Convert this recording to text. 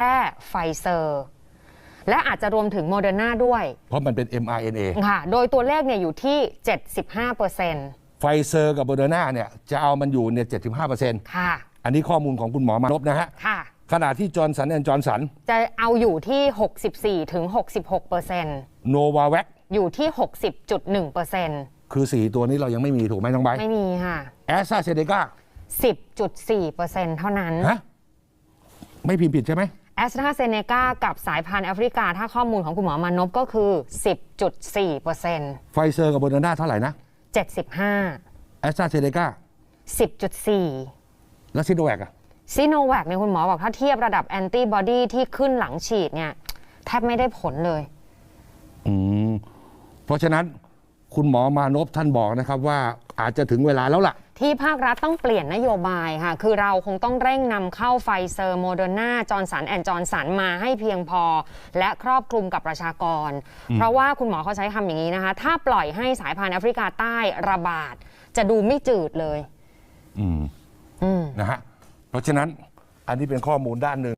แค่ไฟเซอร์ และอาจจะรวมถึงโมเดอร์นาด้วย เพราะมันเป็น mRNA ค่ะ โดยตัวเลขเนี่ยอยู่ที่ 75%ไฟเซอร์กับโมเดอร์นาเนี่ยจะเอามันอยู่เนี่ย75%ค่ะ อันนี้ข้อมูลของคุณหมอมานพนะฮะ ค่ะ ขณะที่จอร์นสันแอนจอร์นสันจะเอาอยู่ที่ 64ถึง66%โนวาแวคอยู่ที่ 60.1%คือ 4 ตัวนี้เรายังไม่มีถูกไหมน้องใบไม่มีค่ะแอสซาเซเนกา10.4%เท่านั้นฮะไม่พิมพ์ผิดใช่ไหม แอสตราเซเนกากับสายพันธุ์แอฟริกา ถ้าข้อมูลของคุณหมอมานพก็คือ 10.4%ไฟเซอร์กับโมเดอร์นาเท่าไหร่นะ 75 แอสซาเซเนกา10.4 แล้วซิโนแวคอะซีโนแวคเนี่ยคุณหมอบอกถ้าเทียบระดับแอนติบอดีที่ขึ้นหลังฉีดเนี่ยแทบไม่ได้ผลเลย อืม เพราะฉะนั้น คุณหมอมานพท่านบอกนะครับว่าอาจจะถึงเวลาแล้วล่ะ ที่ภาครัฐต้องเปลี่ยนนโยบายค่ะ คือเราคงต้องเร่งนำเข้าไฟเซอร์โมเดอร์นาจอร์นสันแอนจอร์นสันมาให้เพียงพอ และครอบคลุมกับประชากร เพราะว่าคุณหมอเขาใช้คำอย่างนี้นะคะ ถ้าปล่อยให้สายพันธุ์แอฟริกาใต้ระบาด จะดูไม่จืดเลยอืมอืมนะฮะเพราะฉะนั้นอันนี้เป็นข้อมูลด้านหนึ่ง